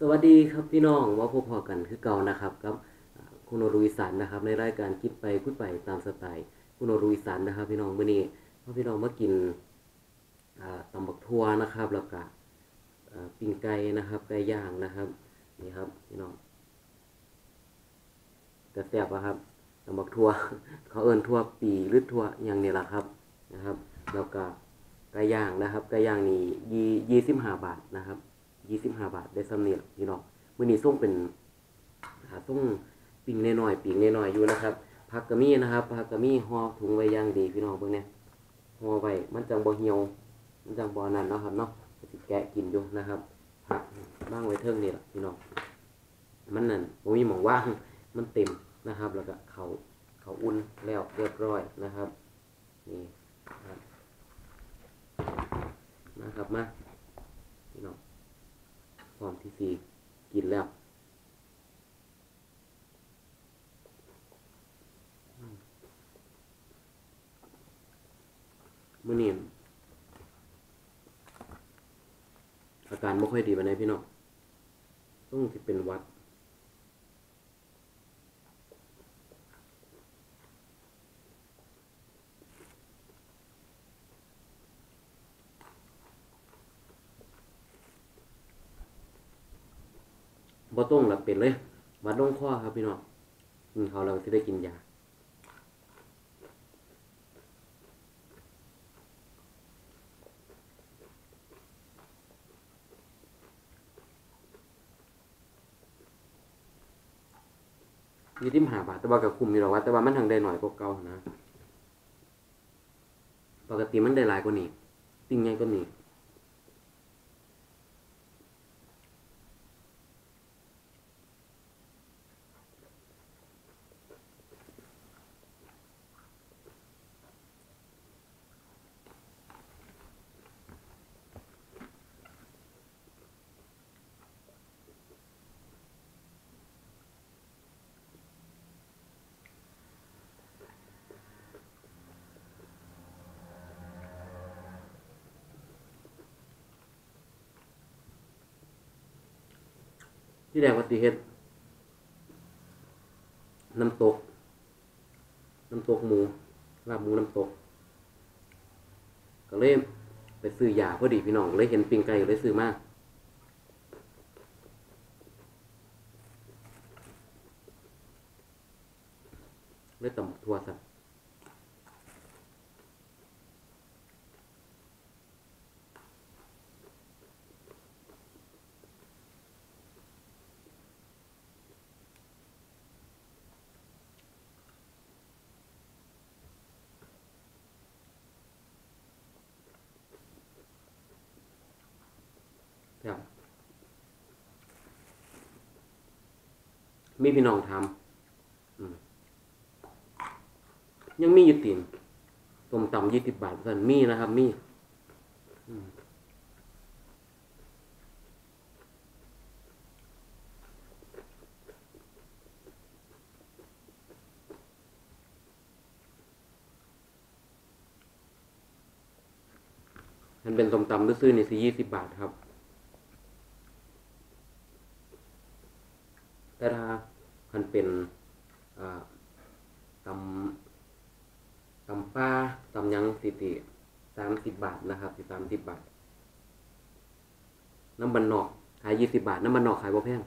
สวัสดีครับพี่น้องว่าพบพอกันคือเก่านะครับกับคุณโอรุอีสานนะครับ ในรายการคิดไปพูดไปตามสไตล์คุณโอรุอีสานนะครับ พี่น้องมื้อนี้พ่อพี่น้องมากินตำบักทั่วนะครับแล้วก็ปิ้งไก่นะครับไก่ย่างนะครับนี่ครับพี่น้องกระแซบอะครับตำบักทั่วเขาเอิ้นทั่วปีหรือทั่วอย่างนี้ละครับนะครับ แล้วก็ไก่ย่างนะครับไก่ย่างนี่ยี่ยี่สิบห้าบาทนะครับ ยี่สิบห้าบาทได้สำเนียงพี่น้องมื้อนี้ส่งเป็นหาส่งปิ่งน้อยๆปิ่งน้อยๆอยู่นะครับผักกะมี่นะครับผักกะมี่ห่อถุงไว้ย่างดีพี่น้องเบิ่งเนี่ยห่อไว้มันจังบ่เหี่ยวมันจังบ่นั่นเนาะครับเนาะสิแกะกินอยู่นะครับผักบ้างไว้เทิงนี่ล่ะพี่น้องมันนั่นบ่มีหม่องว่างมันเต็มนะครับ แล้วก็เขาเขาอุ่นแล้วเรียบร้อยนะครับนี่ครับนะครับมาพี่น้อง พร้อมที่สี่กินแล้วมื่อนี้อาการไม่ค่อยดีปานใดพี่น้องต้องที่เป็นวัด บ่ต้องหลับเป็นเลยหวัดลง คอครับพี่น้องกินเขาเราจะได้กินยาอยี่สิบห้าบาทแต่ว่ากับคุมอยู่หรอว่าแต่ว่ามันทางได้หน่อยกว่าเก่านะ ปกติมันได้หลายกว่านี้ติ่งใหญ่กว่านี้ ที่แรกว่าสิเฮ็ดน้ำตก น้ำตกหมูลาบหมูน้ำตก ก็เลยไปซื้อยาพอดีพี่น้องเลยเห็นปิงไก่ก็เลยซื้อมากเลยตำทั่วซะครับ มีพี่น้องทำยังมีอยู่ตีนต้มตำยี่สิบบาทสันมีนะครับ มีอืมมันเป็นต้มตำซื้อๆนี่สิยี่สิบบาทครับ แต่ถ้ามันเป็นอ่าตำตำป้าตำหยัง สิติสามสิบบาทนะครับสิสามสิบบาท น้ำบันนอกขายยี่สิบบาท น้ำบันนอกขายบ่แพง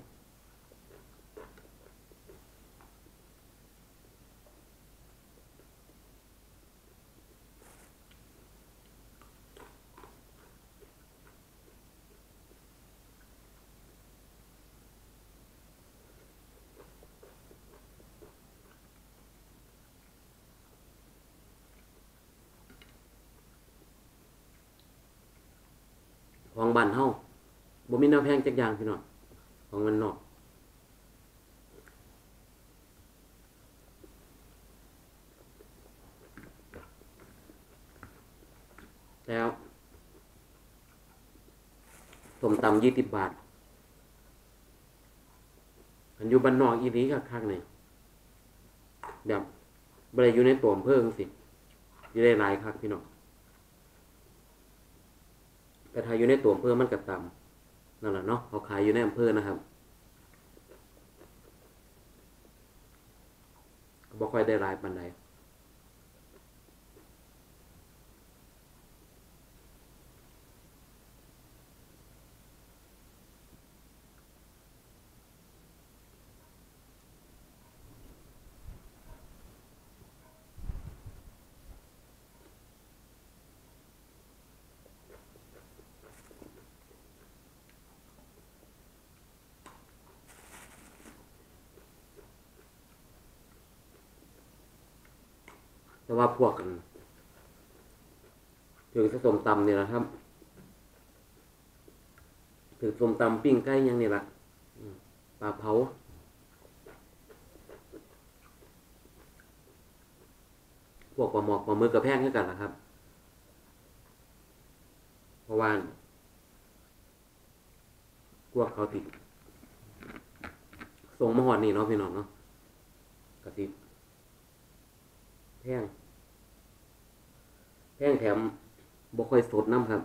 บ้านเฮาบ่มีแนวแพงจักอย่างพี่น้องของมันนอกแล้วส้มตำยี่สิบบาท อันอยู่บ้านนอกอีนี้ก็คักๆนี่แบบบ่ได้อยู่ในตัวอำเพิ่งสิอยู่ได้หลายคักพี่น้อง แต่ถ้าอยู่ในตัวอำเภอมันก็ต่ำนั่นแหละเนาะเขาขายอยู่ในอำเภอนะครับบ่ค่อยได้รายปันใด แต่ว่าพวกกันถึงจะสมตำเนี่ยนะครับ ถึงสมตำปิ้งไก่อยังนี่ละปลาเผาพวกปลาหมอกปลามึกกระแพงให้กันล่ะครับ เพราะว่าพวกเขาติดส่งมาหอดนี่เนาะพี่น้องเนาะกระติบแพง แพงแถมบ่ค่อยสดน้ำครับ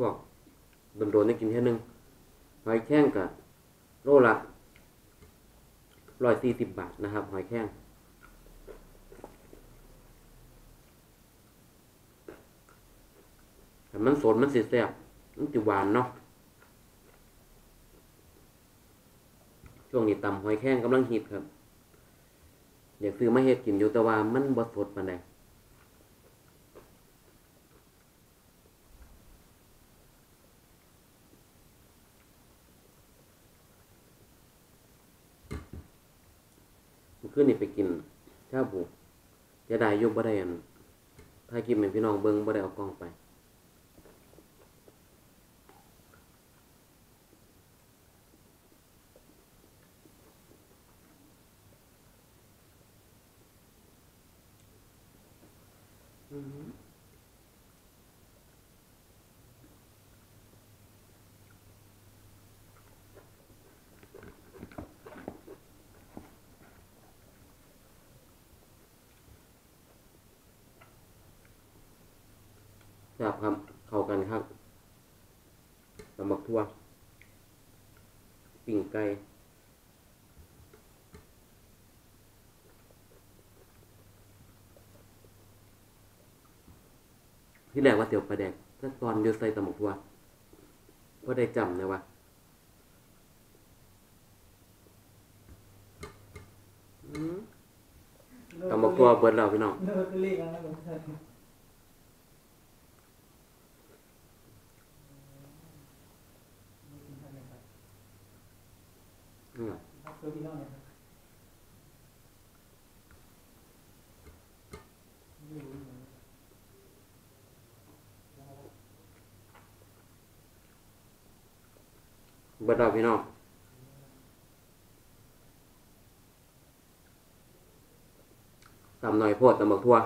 พวก โดนได้กินแค่นึงหอยแข้งกับโลละร้อยสี่สิบบาทนะครับ หอยแข้งแต่มันสดมันสีแซ่บมันจะหวานเนาะช่วงนี้ตำหอยแข้งกำลังฮิตครับ อยากซื้อมาเฮ็ดกินอยู่แต่ว่ามันบ่สดปานใด เมื่อคืนนี่ไปกินชาบูจะได้อยุบบ่ได้อันถ้ากินเป็นพี่น้องเบิ้งบ่ได้เอากล้องไป ครั บครับเข้ากันครับตำบักทั่วปิ่งไก่ที่แรกว่าเตี๋ยวปลาแดกถ้าตอนเดียวใส่ตำบักทั่วก็ได้จำนะว่าอืมตำบักทั่วเบิดแล้วพี่น้อง เลิกเรียกแล้วนะผมใช่ไม่กินข้าวเลยครับ อื มครับตัวพี่น้องเนี่ยครับไม่รู้เหมือนกันเบิดแล้วพี่น้องตำหน่อยโพดตำบักทั่ว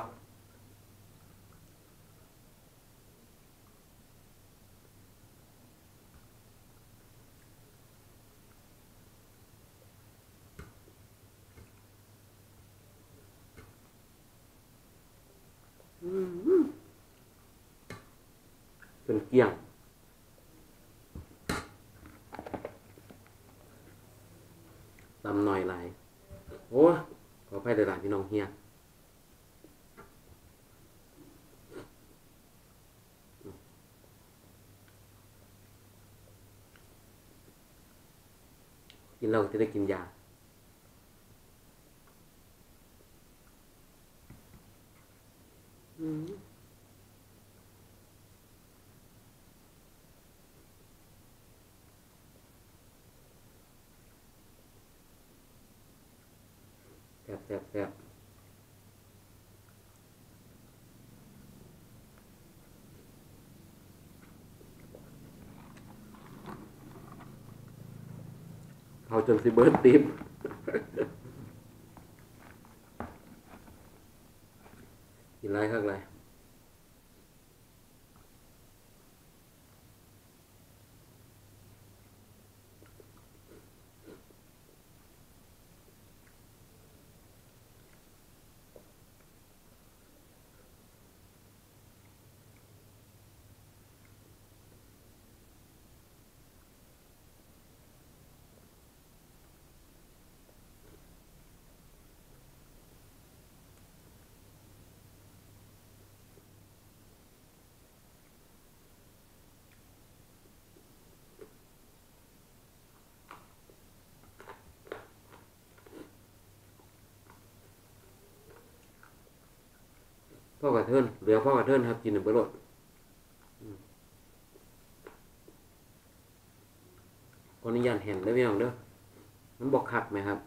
อืมจนเกลี้ยงตำหน่อยหลโอ้ขออภัยหลายๆพี่น้องเฮียกินเราจะได้กินยา อืม แซ่บแซ่บ เขาจนสิเบิร์ดติมกินไรข้างไร พ่อกระเทินเหลือพ่อกระเทินครับกินหนึ่งเบอร์โลดอืมขออนุญาตเห็นได้อพี่น้องเด้อมันบอกขัดไหมครับ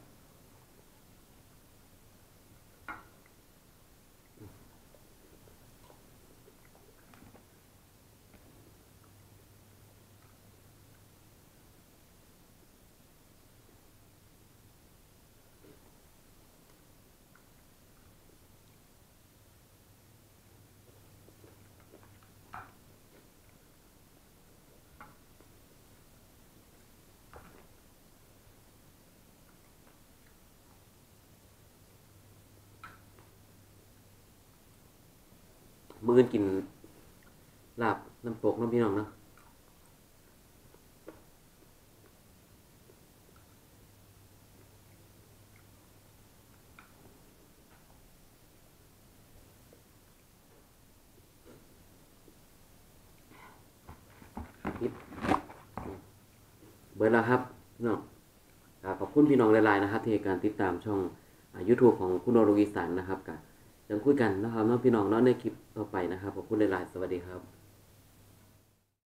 มื้ออนกินลาบน้ำตกน้ำพี่น้องเนาะนิดเบิร์ดแล้วครับพี่น้องขอบคุณพี่น้องหลายๆนะครับ ที่การติดตามช่องอ่า YouTube ของคุณโนโรอีสานนะครับกับ ยังคุยกันนะครับน้องพี่น้องเนาะในคลิปต่อไปนะครับขอบคุณหลายๆสวัสดีครับ